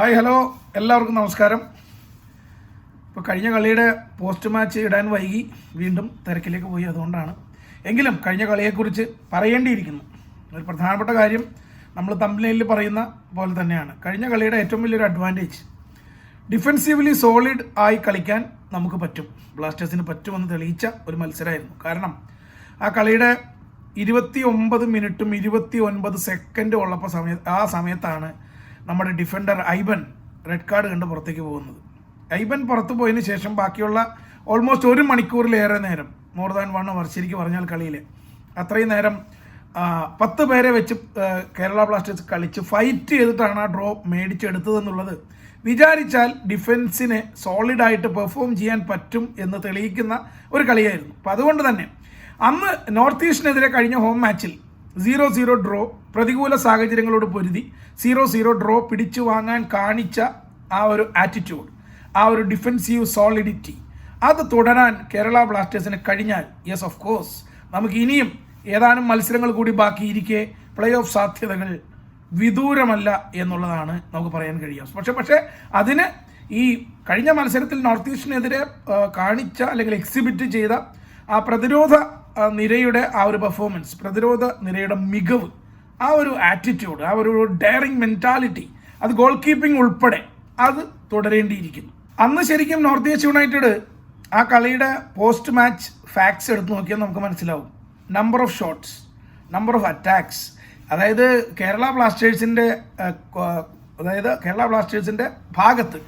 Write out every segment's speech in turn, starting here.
Hi hello. എല്ലാവർക്കും നമസ്കാരം. ഇപ്പോൾ കഴിഞ്ഞ കളിയുടെ പോസ്റ്റ് മാച്ച് ഇടാൻ വൈകി. വീണ്ടും തിരക്കിലേക്ക് പോയി അതുകൊണ്ടാണ്. എങ്കിലും കഴിഞ്ഞ കളിയെക്കുറിച്ച് പറയേണ്ടിയിരിക്കുന്നു. ഒരു പ്രധാനപ്പെട്ട കാര്യം നമ്മൾ തമ്മിലിൽ പറയുന്ന പോലെ തന്നെയാണ്. കഴിഞ്ഞ കളിയുടെ ഏറ്റവും വലിയൊരു അഡ്വാന്റേജ് ഡിഫെൻസീവ്ലി സോളിഡ് ആയി കളിക്കാൻ നമുക്ക് പറ്റും. ബ്ലാസ്റ്റേഴ്സിന് പറ്റുമെന്ന് തെളിയിച്ച ഒരു മത്സരമായിരുന്നു. കാരണം ആ കളിയുടെ ഇരുപത്തി ഒമ്പത് മിനിറ്റും ഇരുപത്തി ഒൻപത് സെക്കൻഡും ഉള്ളപ്പോൾ സമയ ആ സമയത്താണ് നമ്മുടെ ഡിഫൻഡർ ഐബൻ റെഡ് കാർഡ് കണ്ട് പുറത്തേക്ക് പോകുന്നത്. ഐബൻ പുറത്തു പോയതിന് ശേഷം ബാക്കിയുള്ള ഓൾമോസ്റ്റ് ഒരു മണിക്കൂറിലേറെ നേരം മോർ ദാൻ വൺ അവർ ശരിക്കും പറഞ്ഞാൽ കളിയിൽ അത്രയും നേരം പത്ത് പേരെ വെച്ച് കേരള ബ്ലാസ്റ്റേഴ്സ് കളിച്ച് ഫൈറ്റ് ചെയ്തിട്ടാണ് ആ ഡ്രോ മേടിച്ചെടുത്തതെന്നുള്ളത് വിചാരിച്ചാൽ ഡിഫൻസിനെ സോളിഡായിട്ട് പെർഫോം ചെയ്യാൻ പറ്റും എന്ന് തെളിയിക്കുന്ന ഒരു കളിയായിരുന്നു. അപ്പം അതുകൊണ്ട് തന്നെ അന്ന് നോർത്ത് ഈസ്റ്റിനെതിരെ കഴിഞ്ഞ ഹോം മാച്ചിൽ സീറോ സീറോ ഡ്രോ പ്രതികൂല സാഹചര്യങ്ങളോട് പൊരുതി സീറോ സീറോ ഡ്രോ പിടിച്ചു വാങ്ങാൻ കാണിച്ച ആ ഒരു ആറ്റിറ്റ്യൂഡ് ആ ഒരു ഡിഫെൻസീവ് സോളിഡിറ്റി അത് തുടരാൻ കേരള ബ്ലാസ്റ്റേഴ്സിന് കഴിഞ്ഞാൽ യെസ് ഓഫ് കോഴ്സ് നമുക്ക് ഇനിയും ഏതാനും മത്സരങ്ങൾ കൂടി ബാക്കിയിരിക്കെ പ്ലേ ഓഫ് സാധ്യതകൾ വിദൂരമല്ല എന്നുള്ളതാണ് നമുക്ക് പറയാൻ കഴിയുക. പക്ഷെ പക്ഷേ അതിന് ഈ കഴിഞ്ഞ മത്സരത്തിൽ നോർത്ത് ഈസ്റ്റിനെതിരെ കാണിച്ച അല്ലെങ്കിൽ എക്സിബിറ്റ് ചെയ്ത ആ പ്രതിരോധ നിരയുടെ ആ ഒരു പെർഫോമൻസ് പ്രതിരോധ നിരയുടെ മികവ് ആ ഒരു ആറ്റിറ്റ്യൂഡ് ആ ഒരു ഡയറിങ് മെന്റാലിറ്റി അത് ഗോൾ കീപ്പിംഗ് ഉൾപ്പെടെ അത് തുടരേണ്ടിയിരിക്കുന്നു. അന്ന് ശരിക്കും നോർത്ത് ഈസ്റ്റ് യുണൈറ്റഡ് ആ കളിയുടെ പോസ്റ്റ് മാച്ച് ഫാക്ട്സ് എടുത്ത് നോക്കിയാൽ നമുക്ക് മനസ്സിലാവും. Number of shots number of attacks അതായത് കേരള ബ്ലാസ്റ്റേഴ്സിന്റെ അതായത് കേരള ബ്ലാസ്റ്റേഴ്സിന്റെ ഭാഗത്ത്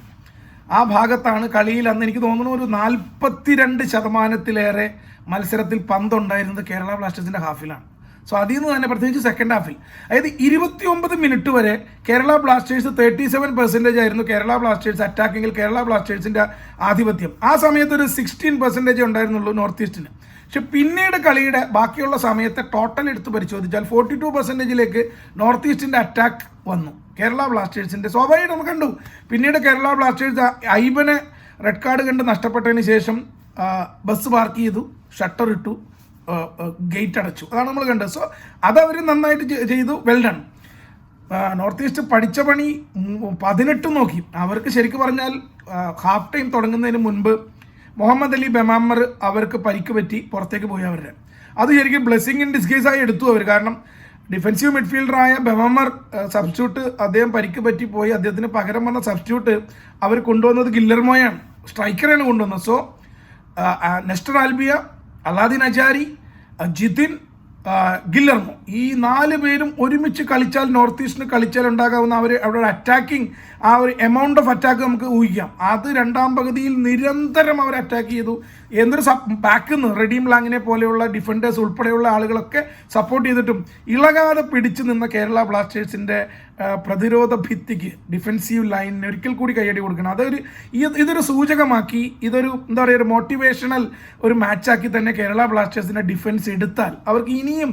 ആ ഭാഗത്താണ് കളിയിൽ അന്ന് എനിക്ക് തോന്നുന്നു ഒരു നാൽപ്പത്തിരണ്ട് ശതമാനത്തിലേറെ മത്സരത്തിൽ പന്തുണ്ടായിരുന്നത് കേരള ബ്ലാസ്റ്റേഴ്സിന്റെ ഹാഫിലാണ്. സോ അതിൽ നിന്ന് തന്നെ പ്രത്യേകിച്ച് സെക്കൻഡ് ഹാഫിൽ അതായത് ഇരുപത്തി ഒമ്പത് മിനിറ്റ് വരെ Kerala Blasters thirty seven percentage ആയിരുന്നു കേരള ബ്ലാസ്റ്റേഴ്സ് അറ്റാക്കിങ്ങിൽ കേരള ബ്ലാസ്റ്റേഴ്സിന്റെ ആധിപത്യം. ആ സമയത്ത് ഒരു സിക്സ്റ്റീൻ പെർസെന്റേജ് ഉണ്ടായിരുന്നുള്ളൂ നോർത്ത് ഈസ്റ്റിന് പക്ഷെ പിന്നീട് കളിയുടെ ബാക്കിയുള്ള സമയത്തെ ടോട്ടൽ എടുത്ത് പരിശോധിച്ചാൽ ഫോർട്ടി ടു പെർസെന്റേജിലേക്ക് നോർത്ത് ഈസ്റ്റിന്റെ അറ്റാക്ക് വന്നു. കേരള ബ്ലാസ്റ്റേഴ്സിന്റെ സ്വാഭാവികം നമുക്ക് കണ്ടു. പിന്നീട് കേരള ബ്ലാസ്റ്റേഴ്സ് ഐബനെ റെഡ് കാർഡ് കണ്ട് നഷ്ടപ്പെട്ടതിന് ശേഷം ബസ് പാർക്ക് ചെയ്തു ഷട്ടർ ഇട്ടു. ഗേറ്റ് അടച്ചു. അതാണ് നമ്മൾ കണ്ടത്. സോ അതവർ നന്നായിട്ട് ചെയ്തു. വെൽ ഡൺ നോർത്ത് ഈസ്റ്റ് പഠിച്ച പണി പതിനെട്ട് നോക്കി. അവർക്ക് ശരിക്കും പറഞ്ഞാൽ ഹാഫ് ടൈം തുടങ്ങുന്നതിന് മുൻപ് മുഹമ്മദ് അലി ബെമാമർ അവർക്ക് പരിക്ക് പറ്റി പുറത്തേക്ക് പോയി അവരുടെ. അത് ശരിക്കും ബ്ലെസ്സിങ് ഇൻ ഡിസ്ഗേസ് ആയി എടുത്തു അവർ കാരണം ഡിഫൻസീവ് മിഡ്ഫീൽഡറായ ബെമാമർ സബ്സ്റ്റിറ്റ്യൂട്ട് അദ്ദേഹം പരിക്ക് പറ്റി പോയി. അദ്ദേഹത്തിന് പകരം വന്ന സബ്സ്റ്റിറ്റ്യൂട്ട് അവർ കൊണ്ടുവന്നത് ഗില്ലർമോയാണ് സ്ട്രൈക്കറാണ് കൊണ്ടുവന്നത്. So Nestor Albiach Alaaeddine Ajaraie Jithin Guillermo. ഈ നാല് പേരും ഒരുമിച്ച് കളിച്ചാൽ നോർത്ത് ഈസ്റ്റിന് കളിച്ചാൽ ഉണ്ടാകാവുന്ന അവർ അവരുടെ അറ്റാക്കിംഗ് ആ ഒരു എമൗണ്ട് ഓഫ് അറ്റാക്ക് നമുക്ക് ഊഹിക്കാം. അത് രണ്ടാം പകുതിയിൽ നിരന്തരം അവർ അറ്റാക്ക് ചെയ്തു. എന്തൊരു ബാക്കിൽ നിന്ന് റെഡീം ലാങ്ങിനെ പോലെയുള്ള ഡിഫൻഡേഴ്സ് ഉൾപ്പെടെയുള്ള ആളുകളൊക്കെ സപ്പോർട്ട് ചെയ്തിട്ടും ഇളകാതെ പിടിച്ചു നിന്ന കേരള ബ്ലാസ്റ്റേഴ്സിന്റെ ആ, പ്രതിരോധ ഭിത്തിക്ക് ഡിഫെൻസീവ് ലൈനിന് ഒരിക്കൽ കൂടി കൈയടി കൊടുക്കണം. അതൊരു ഇതൊരു സൂചകമാക്കി ഇതൊരു എന്താ പറയുക ഒരു മോട്ടിവേഷണൽ ഒരു മാച്ചാക്കി തന്നെ കേരള ബ്ലാസ്റ്റേഴ്സിന്റെ ഡിഫൻസ് എടുത്താൽ അവർക്ക് ഇനിയും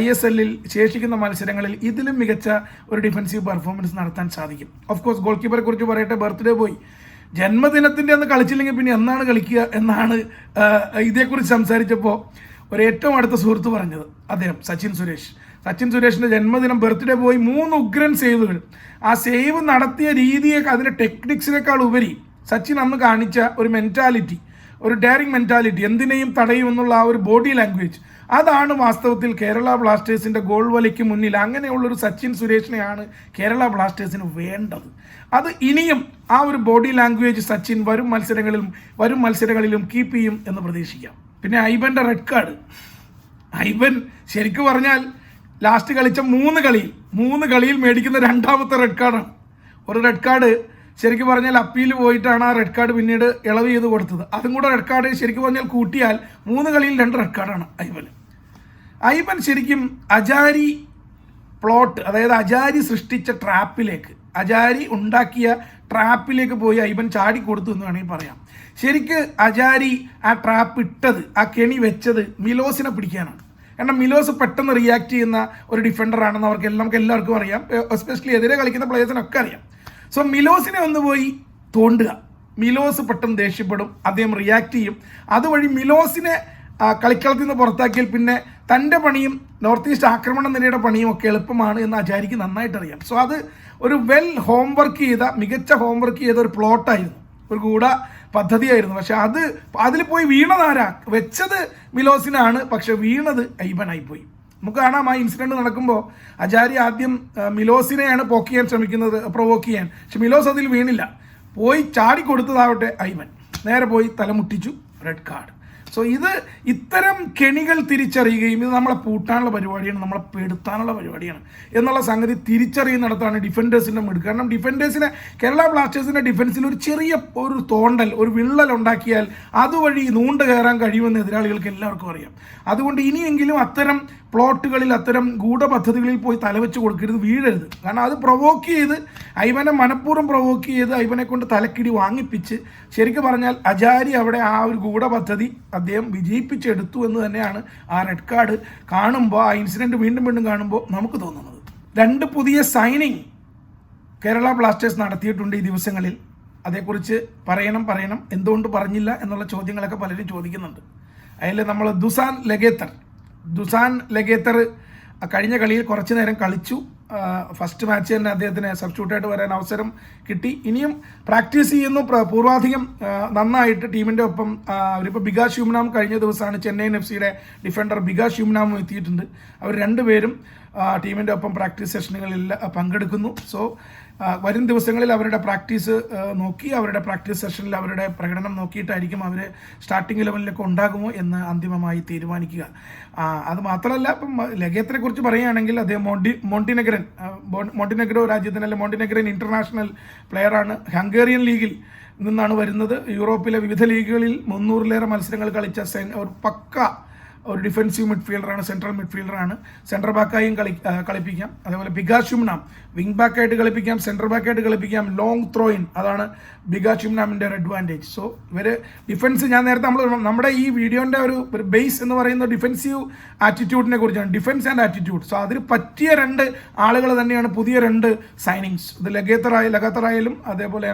ഐ എസ് എല്ലിൽ ശേഷിക്കുന്ന മത്സരങ്ങളിൽ ഇതിലും മികച്ച ഒരു ഡിഫൻസീവ് പെർഫോമൻസ് നടത്താൻ സാധിക്കും. ഓഫ് കോഴ്സ് ഗോൾ കീപ്പറെ കുറിച്ച് പറയട്ടെ ബർത്ത്ഡേ പോയി ജന്മദിനത്തിന്റെ അന്ന് കളിച്ചില്ലെങ്കിൽ പിന്നെ എന്നാണ് കളിക്കുക എന്നാണ് ഇതേക്കുറിച്ച് സംസാരിച്ചപ്പോൾ ഒരു ഏറ്റവും അടുത്ത സുഹൃത്ത് പറഞ്ഞത്. അദ്ദേഹം സച്ചിൻ സുരേഷ്. സച്ചിൻ സുരേഷിന്റെ ജന്മദിനം ബർത്ത്ഡേ പോയി മൂന്ന് ഉഗ്രൻ സേവുകൾ ആ സേവ് നടത്തിയ രീതിയൊക്കെ അതിന്റെ ടെക്നിക്സിനേക്കാൾ ഉപരി സച്ചിൻ അന്ന് കാണിച്ച ഒരു മെന്റാലിറ്റി ഒരു ഡയറിങ് മെന്റാലിറ്റി എന്തിനേയും തടയുമെന്നുള്ള ആ ഒരു ബോഡി ലാംഗ്വേജ് അതാണ് വാസ്തവത്തിൽ കേരള ബ്ലാസ്റ്റേഴ്സിന്റെ ഗോൾ വലയ്ക്ക് മുന്നിൽ. അങ്ങനെയുള്ളൊരു സച്ചിൻ സുരേഷിനെയാണ് കേരള ബ്ലാസ്റ്റേഴ്സിന് വേണ്ടത്. അത് ഇനിയും ആ ഒരു ബോഡി ലാംഗ്വേജ് സച്ചിൻ വരും മത്സരങ്ങളിലും വരും മത്സരങ്ങളിലും കീപ്പ് ചെയ്യും എന്ന് പ്രതീക്ഷിക്കാം. പിന്നെ ഐബന്റെ റെഡ് കാർഡ് ഐബൻ ശരിക്കും പറഞ്ഞാൽ ലാസ്റ്റ് കളിച്ച മൂന്ന് കളിയിൽ മൂന്ന് കളിയിൽ മേടിക്കുന്ന രണ്ടാമത്തെ റെഡ് കാർഡാണ് ഒരു റെഡ് കാർഡ് ശരിക്കും പറഞ്ഞാൽ അപ്പീൽ പോയിട്ടാണ് ആ റെഡ് കാർഡ് പിന്നീട് ഇളവ് ചെയ്ത് കൊടുത്തത്. അതും കൂടെ റെഡ് കാർഡ് ശരിക്കും പറഞ്ഞാൽ കൂട്ടിയാൽ മൂന്ന് കളിയിൽ രണ്ട് റെഡ് കാർഡാണ് ഐബന് ഐബൻ. ശരിക്കും അജാരി പ്ലോട്ട് അതായത് അജാരി സൃഷ്ടിച്ച ട്രാപ്പിലേക്ക് അജാരി ഉണ്ടാക്കിയ ട്രാപ്പിലേക്ക് പോയി ഐബൻ ചാടി കൊടുത്തു എന്ന് വേണമെങ്കിൽ പറയാം. ശരിക്ക് അജാരി ആ ട്രാപ്പ് ഇട്ടത് ആ കെണി വെച്ചത് മിലോസിനെ പിടിക്കാനാണ്. കാരണം മിലോസ് പെട്ടെന്ന് റിയാക്ട് ചെയ്യുന്ന ഒരു ഡിഫൻഡർ ആണെന്ന് അവർക്ക് നമുക്ക് എല്ലാവർക്കും അറിയാം. എസ്പെഷ്യലി എതിരെ കളിക്കുന്ന പ്ലേയേഴ്സിനൊക്കെ അറിയാം. സോ മിലോസിനെ ഒന്ന് പോയി തോണ്ടുക. മിലോസ് പെട്ടെന്ന് ദേഷ്യപ്പെടും അദ്ദേഹം റിയാക്ട് ചെയ്യും. അതുവഴി മിലോസിനെ കളിക്കളത്തിൽ നിന്ന് പുറത്താക്കിയാൽ പിന്നെ തന്റെ പണിയും നോർത്ത് ഈസ്റ്റ് ആക്രമണ നിരയുടെ പണിയും ഒക്കെ എളുപ്പമാണ് എന്ന് ആചാരിക്ക് നന്നായിട്ട് അറിയാം സോ അത് ഒരു വെൽ ഹോംവർക്ക് ചെയ്ത മികച്ച ഹോംവർക്ക് ചെയ്ത ഒരു പ്ലോട്ടായിരുന്നു ഒരു ഗൂഢ പദ്ധതിയായിരുന്നു. പക്ഷെ അത് അതിൽ പോയി വീണതാരാ? വെച്ചത് മിലോസിനാണ്. പക്ഷെ വീണത് ഐബനായി പോയി നമുക്ക് കാണാം ആ ഇൻസിഡന്റ് നടക്കുമ്പോൾ അജാരി ആദ്യം മിലോസിനെയാണ് പോക്ക് ചെയ്യാൻ ശ്രമിക്കുന്നത് പ്രൊവോക്ക് ചെയ്യാൻ. പക്ഷെ മിലോസ് അതിൽ വീണില്ല. പോയി ചാടി കൊടുത്തതാവട്ടെ ഐമൻ നേരെ പോയി തലമുട്ടിച്ചു. റെഡ് കാർഡ് സോ ഇത് ഇത്തരം കെണികൾ തിരിച്ചറിയുകയും ഇത് നമ്മളെ പൂട്ടാനുള്ള പരിപാടിയാണ് നമ്മളെ പെടുത്താനുള്ള പരിപാടിയാണ് എന്നുള്ള സംഗതി തിരിച്ചറിയുന്നിടത്താണ് ഡിഫൻഡേഴ്സിന്റെ മിടുക്ക് കാരണം ഡിഫൻഡേഴ്സിനെ കേരള ബ്ലാസ്റ്റേഴ്സിന്റെ ഡിഫൻസിൽ ഒരു ചെറിയ ഒരു തോണ്ടൽ ഒരു വിള്ളൽ ഉണ്ടാക്കിയാൽ അതുവഴി നൂണ്ട് കയറാൻ കഴിയുമെന്ന് എതിരാളികൾക്ക് എല്ലാവർക്കും അറിയാം. അതുകൊണ്ട് ഇനിയെങ്കിലും അത്തരം പ്ലോട്ടുകളിൽ അത്തരം ഗൂഢപദ്ധതികളിൽ പോയി തലവെച്ച് കൊടുക്കരുത് വീഴരുത്. കാരണം അത് പ്രൊവോക്ക് ചെയ്ത് ഐവനെ മനഃപൂർവം പ്രൊവോക്ക് ചെയ്ത് ഐവനെ കൊണ്ട് തലക്കിടി വാങ്ങിപ്പിച്ച് ശരിക്കും പറഞ്ഞാൽ അജാരി അവിടെ ആ ഒരു ഗൂഢപദ്ധതി അദ്ദേഹം വിജയിപ്പിച്ചെടുത്തു എന്ന് തന്നെയാണ് ആ റെഡ് കാർഡ് കാണുമ്പോൾ ആ ഇൻസിഡന്റ് വീണ്ടും വീണ്ടും കാണുമ്പോൾ നമുക്ക് തോന്നുന്നത്. രണ്ട് പുതിയ സൈനിങ് കേരള ബ്ലാസ്റ്റേഴ്സ് നടത്തിയിട്ടുണ്ട് ഈ ദിവസങ്ങളിൽ. അതേക്കുറിച്ച് പറയണം പറയണം. എന്തുകൊണ്ട് പറഞ്ഞില്ല എന്നുള്ള ചോദ്യങ്ങളൊക്കെ പലരും ചോദിക്കുന്നുണ്ട്. അതിൽ നമ്മൾ ദുസാൻ ലഗേത്തർ ദുസാൻ ലഗേത്തർ കഴിഞ്ഞ കളിയിൽ കുറച്ച് നേരം കളിച്ചു. ഫസ്റ്റ് മാച്ച് തന്നെ അദ്ദേഹത്തിന് സബ്സ്റ്റിറ്റ്യൂട്ടായിട്ട് വരാൻ അവസരം കിട്ടി. ഇനിയും പ്രാക്ടീസ് ചെയ്യുന്നു. പൂർവാധികം നന്നായിട്ട് ടീമിന്റെ ഒപ്പം അവരിപ്പോൾ ബികാഷ് യുംനാം കഴിഞ്ഞ ദിവസമാണ് ചെന്നൈയിൻ എഫ് സിയുടെ ഡിഫൻഡർ ബികാഷ് യുംനാമും എത്തിയിട്ടുണ്ട്. അവർ രണ്ടുപേരും ടീമിന്റെ ഒപ്പം പ്രാക്ടീസ് സെഷനുകളിൽ പങ്കെടുക്കുന്നു. സോ വരും ദിവസങ്ങളിൽ അവരുടെ പ്രാക്ടീസ് നോക്കി അവരുടെ പ്രാക്ടീസ് സെഷനിൽ അവരുടെ പ്രകടനം നോക്കിയിട്ടായിരിക്കും അവർ സ്റ്റാർട്ടിംഗ് ലെവലിലൊക്കെ ഉണ്ടാകുമോ എന്ന് അന്തിമമായി തീരുമാനിക്കുക. അത് മാത്രമല്ല ഇപ്പം ലഗേത്തിനെ കുറിച്ച് പറയുകയാണെങ്കിൽ അദ്ദേഹം മോണ്ടി മോണ്ടിനെഗ്രൻ മോണ്ടിനഗ്രോ രാജ്യത്തിന് അല്ലെ മോണ്ടിനെഗ്രൻ ഇന്റർനാഷണൽ പ്ലെയറാണ് ഹംഗേറിയൻ ലീഗിൽ നിന്നാണ് വരുന്നത്. യൂറോപ്പിലെ വിവിധ ലീഗുകളിൽ മുന്നൂറിലേറെ മത്സരങ്ങൾ കളിച്ച സെൻ- ഒരു പക്ക ഒരു ഡിഫൻസീവ് മിഡ്ഫീൽഡറാണ് സെൻട്രൽ മിഡ്ഫീൽഡറാണ് സെൻട്രൽ ബാക്കായും കളി കളിപ്പിക്കാം. അതേപോലെ ബിഗാശുംനാം വിങ് ബാക്കായിട്ട് കളിപ്പിക്കാം സെൻട്രൽ ബാക്കായിട്ട് കളിപ്പിക്കാം ലോങ് ത്രോയിൻ അതാണ് ബിഗാശുംനാമിന്റെ ഒരു അഡ്വാന്റേജ് സോ ഇവർ ഡിഫൻസ് ഞാൻ നേരത്തെ നമ്മൾ നമ്മുടെ ഈ വീഡിയോന്റെ ഒരു ഒരു ബേസ് എന്ന് പറയുന്ന ഡിഫൻസീവ് ആറ്റിറ്റ്യൂഡിനെ കുറിച്ചാണ്. ഡിഫൻസ് ആൻഡ് ആറ്റിറ്റ്യൂഡ് സോ അതിന് പറ്റിയ രണ്ട് ആളുകൾ തന്നെയാണ് പുതിയ രണ്ട് സൈനിങ്സ് ഇത് ലഗേത്തറായ ലഗാത്തറായാലും അതേപോലെ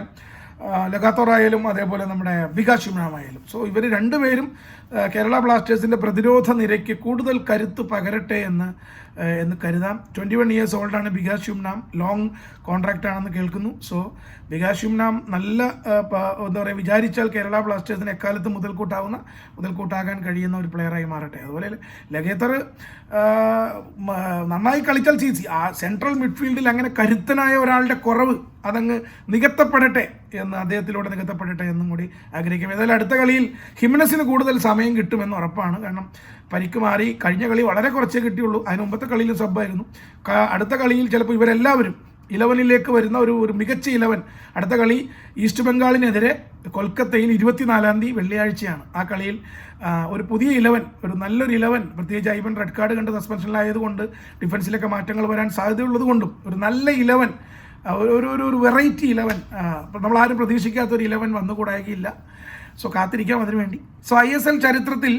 ലഗാത്തോറായാലും അതേപോലെ നമ്മുടെ ബികാശിംനാമായാലും സോ ഇവർ രണ്ടുപേരും കേരള ബ്ലാസ്റ്റേഴ്സിന്റെ പ്രതിരോധ നിരയ്ക്ക് കൂടുതൽ കരുത്ത് പകരട്ടെ എന്ന് എന്ന് കരുതാം. ട്വന്റി വൺ ഇയേഴ്സ് ഓൾഡാണ് ബികാസ് ഷുംനാം. ലോങ് കോൺട്രാക്റ്റ് ആണെന്ന് കേൾക്കുന്നു. സോ ബികാസ് ഷുംനാം നല്ല എന്താ പറയുക വിചാരിച്ചാൽ കേരള ബ്ലാസ്റ്റേഴ്സിന് എക്കാലത്ത് മുതൽക്കൂട്ടാവുന്ന മുതൽക്കൂട്ടാകാൻ കഴിയുന്ന ഒരു പ്ലെയറായി മാറട്ടെ. അതുപോലെ ലഗേത്തർ നന്നായി കളിച്ചാൽ സി ആ സെൻട്രൽ മിഡ്ഫീൽഡിൽ അങ്ങനെ കരുത്തനായ ഒരാളുടെ കുറവ് അതങ്ങ് നികത്തപ്പെടട്ടെ എന്ന് അദ്ദേഹത്തിലൂടെ നികത്തപ്പെടട്ടെ എന്നും കൂടി ആഗ്രഹിക്കും ഏതായാലും അടുത്ത കളിയിൽ ഹിമനസിന് കൂടുതൽ സമയം കിട്ടുമെന്ന് ഉറപ്പാണ്. കാരണം പരിക്ക് മാറി കഴിഞ്ഞ കളി വളരെ കുറച്ചേ കിട്ടിയുള്ളൂ. അതിന് മുമ്പത്തെ കളിയിൽ സബ്ബായിരുന്നു. അടുത്ത കളിയിൽ ചിലപ്പോൾ ഇവരെല്ലാവരും ഇലവനിലേക്ക് വരുന്ന ഒരു ഒരു മികച്ച ഇലവൻ അടുത്ത കളി ഈസ്റ്റ് ബംഗാളിനെതിരെ കൊൽക്കത്തയിൽ ഇരുപത്തിനാലാം തീയതി വെള്ളിയാഴ്ചയാണ്. ആ കളിയിൽ ഒരു പുതിയ ഇലവൻ ഒരു നല്ലൊരു ഇലവൻ പ്രത്യേകിച്ച് ഐവൻ റെഡ് കാർഡ് കണ്ട് സസ്പെൻഷനിലായതുകൊണ്ട് ഡിഫൻസിലൊക്കെ മാറ്റങ്ങൾ വരാൻ സാധ്യതയുള്ളത് കൊണ്ടും ഒരു നല്ല ഇലവൻ ഒരു ഒരു വെറൈറ്റി ഇലവൻ നമ്മളാരും പ്രതീക്ഷിക്കാത്തൊരു ഇലവൻ വന്നുകൂടായില്ല സോ കാത്തിരിക്കാം അതിനുവേണ്ടി സോ ഐ എസ് എൽ ചരിത്രത്തിൽ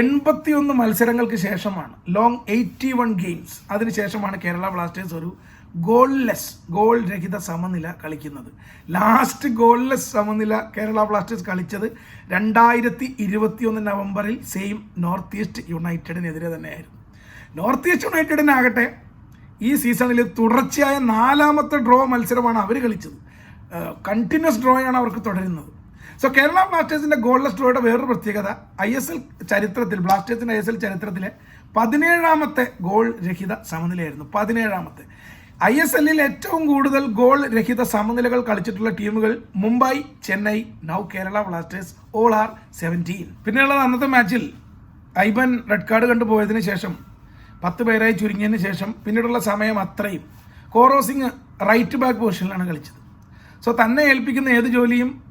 എൺപത്തിയൊന്ന് മത്സരങ്ങൾക്ക് ശേഷമാണ് ലോങ് എയ്റ്റി വൺ ഗെയിംസ് അതിനുശേഷമാണ് കേരള ബ്ലാസ്റ്റേഴ്സ് ഒരു ഗോൾലെസ് ഗോൾ രഹിത സമനില കളിക്കുന്നത്. ലാസ്റ്റ് ഗോൾലെസ് സമനില കേരള ബ്ലാസ്റ്റേഴ്സ് കളിച്ചത് രണ്ടായിരത്തി ഇരുപത്തിയൊന്ന് നവംബറിൽ സെയിം നോർത്ത് ഈസ്റ്റ് യുണൈറ്റഡിനെതിരെ തന്നെയായിരുന്നു. നോർത്ത് ഈസ്റ്റ് യുണൈറ്റഡിനാകട്ടെ ഈ സീസണിൽ തുടർച്ചയായ നാലാമത്തെ ഡ്രോ മത്സരമാണ് അവർ കളിച്ചത്. കണ്ടിന്യൂസ് ഡ്രോയാണ് അവർക്ക് തുടരുന്നത്. സോ കേരള ബ്ലാസ്റ്റേഴ്സിന്റെ ഗോൾഡ്ലെസ് ഡ്രോയുടെ വേറൊരു പ്രത്യേകത ഐ എസ് എൽ ചരിത്രത്തിൽ ബ്ലാസ്റ്റേഴ്സിന്റെ ഐ എസ് എൽ ചരിത്രത്തിലെ പതിനേഴാമത്തെ ഗോൾ രഹിത സമനിലയായിരുന്നു. പതിനേഴാമത്തെ. ഐ എസ് എല്ലിൽ ഏറ്റവും കൂടുതൽ ഗോൾ രഹിത സമനിലകൾ കളിച്ചിട്ടുള്ള ടീമുകൾ Mumbai Chennai now Kerala Blasters all are seventeen പിന്നെയുള്ളത് അന്നത്തെ മാച്ചിൽ ഐബൻ റെഡ് കാർഡ് കണ്ടുപോയതിനു ശേഷം പത്ത് പേരായി ചുരുങ്ങിയതിന് ശേഷം പിന്നീടുള്ള സമയം അത്രയും. കോറോസിങ് റൈറ്റ് ബാക്ക് പൊസിഷനിലാണ് കളിച്ചത്. സോ തന്നെ ഏൽപ്പിക്കുന്ന ഏത് ജോലിയും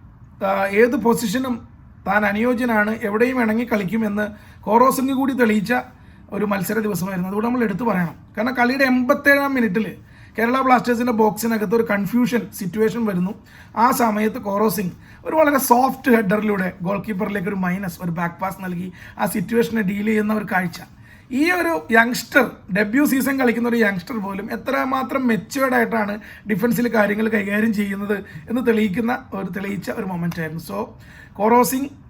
ഏത് പൊസിഷനും താൻ അനുയോജ്യനാണ്. എവിടെയും ഇണങ്ങി കളിക്കുമെന്ന് കോറോസിംഗ് കൂടി തെളിയിച്ച ഒരു മത്സര ദിവസമായിരുന്നു. അതുകൂടെ നമ്മൾ എടുത്തു പറയണം. കാരണം കളിയുടെ എൺപത്തേഴാം മിനിറ്റിൽ കേരള ബ്ലാസ്റ്റേഴ്സിന്റെ ബോക്സിനകത്ത് ഒരു കൺഫ്യൂഷൻ സിറ്റുവേഷൻ വരുന്നു. ആ സമയത്ത് കോറോ സിംഗ് ഒരു വളരെ സോഫ്റ്റ് ഹെഡറിലൂടെ ഗോൾ കീപ്പറിലേക്ക് ഒരു മൈനസ് ഒരു ബാക്ക് പാസ് നൽകി ആ സിറ്റുവേഷനെ ഡീൽ ചെയ്യുന്ന ഒരു കാഴ്ച. ഈ ഒരു യങ്സ്റ്റർ ഡെബ്യൂ സീസൺ കളിക്കുന്ന ഒരു യങ്സ്റ്റർ പോലും എത്രമാത്രം മെച്ചുവേർഡ് ആയിട്ടാണ് ഡിഫൻസിൽ കാര്യങ്ങൾ കൈകാര്യം ചെയ്യുന്നത് എന്ന് തെളിയിക്കുന്ന ഒരു തെളിയിച്ച ഒരു മൊമെന്റ് ആയിരുന്നു. സോ കോറോ സിംഗ്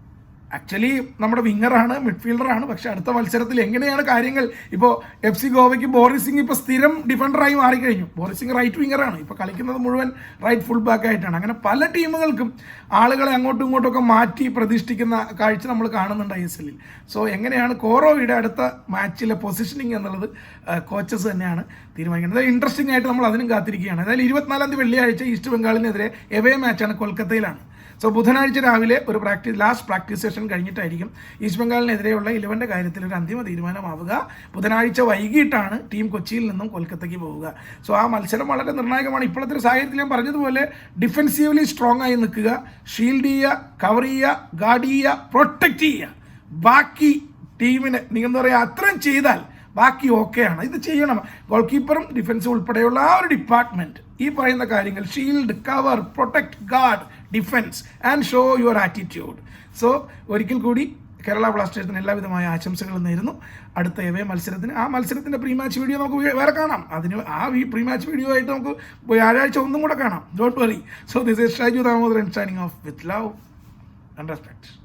ആക്ച്വലി നമ്മുടെ വിങ്ങറാണ് മിഡ്ഫീൽഡറാണ് പക്ഷെ അടുത്ത മത്സരത്തിൽ എങ്ങനെയാണ് കാര്യങ്ങൾ? ഇപ്പോൾ എഫ് സി ഗോവയ്ക്ക് ബോറിസ് സിംഗ് ഇപ്പോൾ സ്ഥിരം ഡിഫൻഡറായി മാറിക്കഴിഞ്ഞു. ബോറിസ് റൈറ്റ് വിങ്ങറാണ് ഇപ്പോൾ കളിക്കുന്നത് മുഴുവൻ റൈറ്റ് ഫുൾ ബാക്ക് ആയിട്ടാണ്. അങ്ങനെ പല ടീമുകൾക്കും ആളുകളെ അങ്ങോട്ടും ഇങ്ങോട്ടും ഒക്കെ മാറ്റി പ്രതീക്ഷിക്കുന്ന കാഴ്ച നമ്മൾ കാണുന്നുണ്ട് ഐ എസ് എല്ലിൽ സോ എങ്ങനെയാണ് കോറോയുടെ അടുത്ത മാച്ചിലെ പൊസിഷനിങ് എന്നുള്ളത് കോച്ചസ് തന്നെയാണ് തീരുമാനിക്കുന്നത്. ഇൻട്രസ്റ്റിംഗ് ആയിട്ട് നമ്മൾ അതിനും കാത്തിരിക്കുകയാണ്. അതായത് ഇരുപത്തിനാലാം തീയതി വെള്ളിയാഴ്ച ഈസ്റ്റ് ബംഗാളിനെതിരെ എവേ മാച്ചാണ് കൊൽക്കത്തയിലാണ്. സോ ബുധനാഴ്ച രാവിലെ ഒരു പ്രാക്ടീസ് ലാസ്റ്റ് പ്രാക്ടീസ് സെഷൻ കഴിഞ്ഞിട്ടായിരിക്കും ഈസ്റ്റ് ബംഗാളിനെതിരെയുള്ള ഇലവന്റെ കാര്യത്തിൽ ഒരു അന്തിമ തീരുമാനമാവുക. ബുധനാഴ്ച വൈകിട്ടാണ് ടീം കൊച്ചിയിൽ നിന്നും കൊൽക്കത്തയ്ക്ക് പോവുക. സോ ആ മത്സരം വളരെ നിർണായകമാണ്. ഇപ്പോഴത്തെ ഒരു സാഹചര്യത്തിൽ ഞാൻ പറഞ്ഞതുപോലെ ഡിഫെൻസീവ്ലി സ്ട്രോങ് ആയി നിൽക്കുക ഷീൽഡ് ചെയ്യുക കവർ ചെയ്യുക ഗാർഡ് ചെയ്യുക പ്രൊട്ടക്റ്റ് ചെയ്യുക. ബാക്കി ടീമിന് നിങ്ങൾ എന്താ പറയുക അത്രയും ചെയ്താൽ ബാക്കി ഓക്കെയാണ് ഇത് ചെയ്യണം. ഗോൾ കീപ്പറും ഡിഫൻസും ഉൾപ്പെടെയുള്ള ആ ഒരു ഡിപ്പാർട്ട്മെന്റ് ഈ പറയുന്ന കാര്യങ്ങൾ shield cover protect guard defence and show your attitude. So ഒരിക്കൽ കൂടി കേരള ബ്ലാസ്റ്റേഴ്സിന് എല്ലാവിധമായ ആശംസകളും നേരുന്നു. അടുത്ത എവേ മത്സരത്തിന് ആ മത്സരത്തിന്റെ പ്രീ മാച്ച് വീഡിയോ നമുക്ക് വേറെ കാണാം. അതിന് ആ പ്രീ മാച്ച് വീഡിയോ ആയിട്ട് നമുക്ക് വ്യാഴാഴ്ച ഒന്നും കൂടെ കാണാം. Dot worry so this is Shaju Damodaran signing off with love and respect